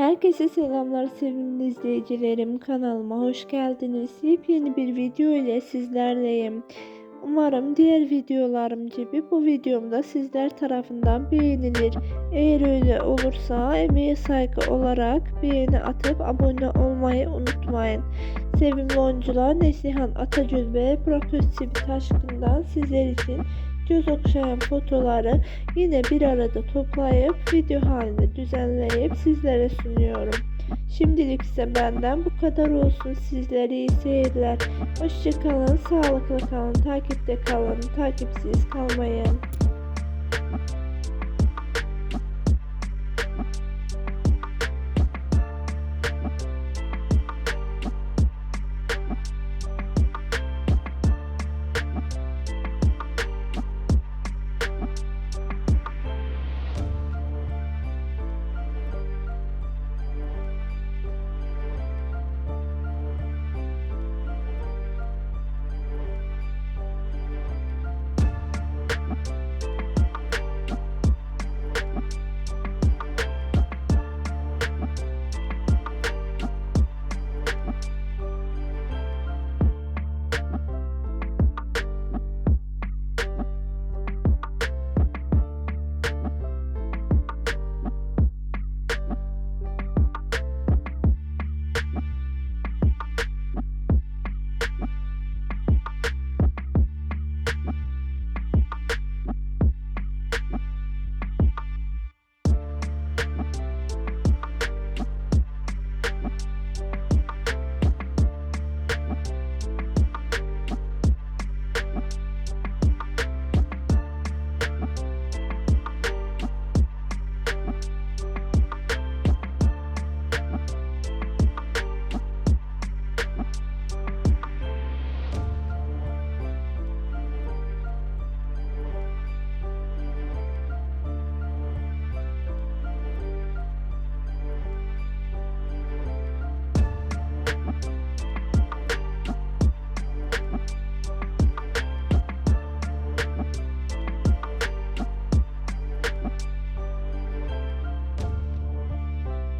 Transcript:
Herkese selamlar sevimli izleyicilerim. Kanalıma hoş geldiniz. Yepyeni bir video ile sizlerleyim. Umarım diğer videolarım gibi bu videomda sizler tarafından beğenilir. Eğer öyle olursa emeğe saygı olarak beğeni atıp abone olmayı unutmayın. Sevimli oyuncular Neslihan Atagöz ve Burak Özçivit Taşkın'dan sizler için göz okşayan fotoları yine bir arada toplayıp video halinde düzenleyip sizlere sunuyorum. Şimdilik ise benden bu kadar olsun. Sizlere iyi seyirler. Hoşçakalın, sağlıklı kalın, takipte kalın, takipsiz kalmayın.